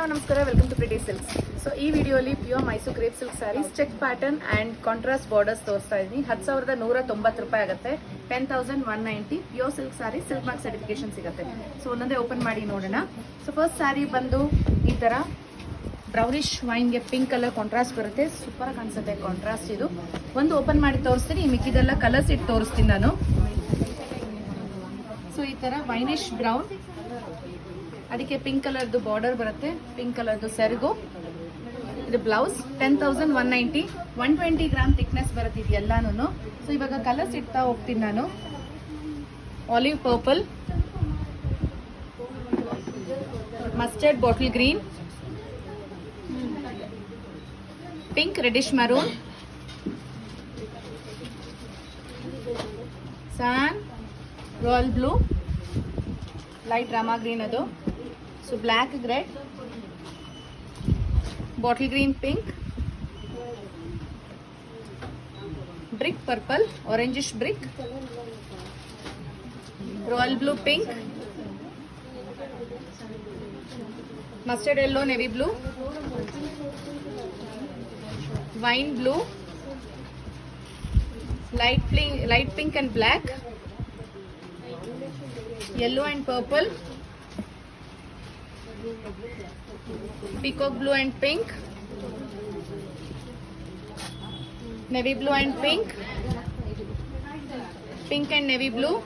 hello ನಮಸ್ಕಾರ welcome to Preethi silks so ಈ ವಿಡಿಯೋಲಿ pure Mysore crepe silk sarees check pattern and contrast borders ತೋರಿಸ್ತಾ ಇದ್ದೀನಿ ಹತ್ತು ಸಾವಿರದ ನೂರ ತೊಂಬತ್ತು ರೂಪಾಯಿ ಆಗುತ್ತೆ ten thousand one ninety pure silk saree silk mark certification ಸಿಗುತ್ತೆ ಸೊ ಒಂದೊಂದೇ ಓಪನ್ ಮಾಡಿ ನೋಡೋಣ ಸೊ ಫಸ್ಟ್ ಸ್ಯಾರಿ ಬಂದು ಈ ಥರ ಬ್ರೌನಿಶ್ ವೈನ್ಗೆ ಪಿಂಕ್ ಕಲರ್ ಕಾಂಟ್ರಾಸ್ಟ್ ಬರುತ್ತೆ ಸೂಪರ್ ಕಾಣಿಸುತ್ತೆ ಕಾಂಟ್ರಾಸ್ಟ್ ಇದು ಒಂದು ಓಪನ್ ಮಾಡಿ ತೋರಿಸ್ತೀನಿ ಮಿಕ್ಕಿದೆಲ್ಲ ಕಲರ್ಸ್ ಇಟ್ಟು ತೋರಿಸ್ತೀನಿ ನಾನು ಸೊ ಈ ಥರ ವೈನಿಶ್ ಬ್ರೌನ್ ಅದಕ್ಕೆ ಪಿಂಕ್ ಕಲರ್ದು ಬಾರ್ಡರ್ ಬರುತ್ತೆ ಪಿಂಕ್ ಕಲರ್ದು ಸೆರಗು ಇದು blouse ten thousand one ninety one twenty gram thickness ಬರುತ್ತೆ ಇದು ಎಲ್ಲಾನು ಸೊ ಇವಾಗ ಕಲರ್ಸ್ ಇಡ್ತಾ ಹೋಗ್ತೀನಿ ನಾನು olive purple mustard bottle green pink reddish maroon San royal blue light Rama green ಅದು so black grade bottle green pink brick purple orangish brick royal blue pink mustard yellow navy blue wine blue light light pink and black yellow and purple Peacock blue and pink, navy blue and pink, pink and navy blue,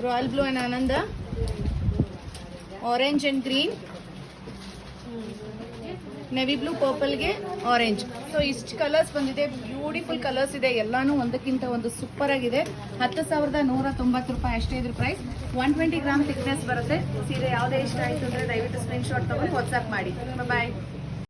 royal blue and Ananda, orange and green, navy blue ಪರ್ಪಲ್ಗೆ orange so ಇಷ್ಟು colours ಬಂದಿದೆ beautiful colours ಇದೆ ಎಲ್ಲಾನು ಒಂದಕ್ಕಿಂತ ಒಂದು super ಆಗಿದೆ ಹತ್ತು ಸಾವಿರದ ನೂರ ತೊಂಬತ್ತು ರೂಪಾಯಿ ಅಷ್ಟೇ ಇದ್ರ price one twenty gram thickness ಬರುತ್ತೆ ಸೀರೆ ಯಾವುದೇ ಇಷ್ಟ ಆಯಿತು ಅಂದರೆ ದಯವಿಟ್ಟು ಸ್ಕ್ರೀನ್ಶಾಟ್ ತಗೊಂಡು ವಾಟ್ಸಪ್ ಮಾಡಿ ಬಾಯ್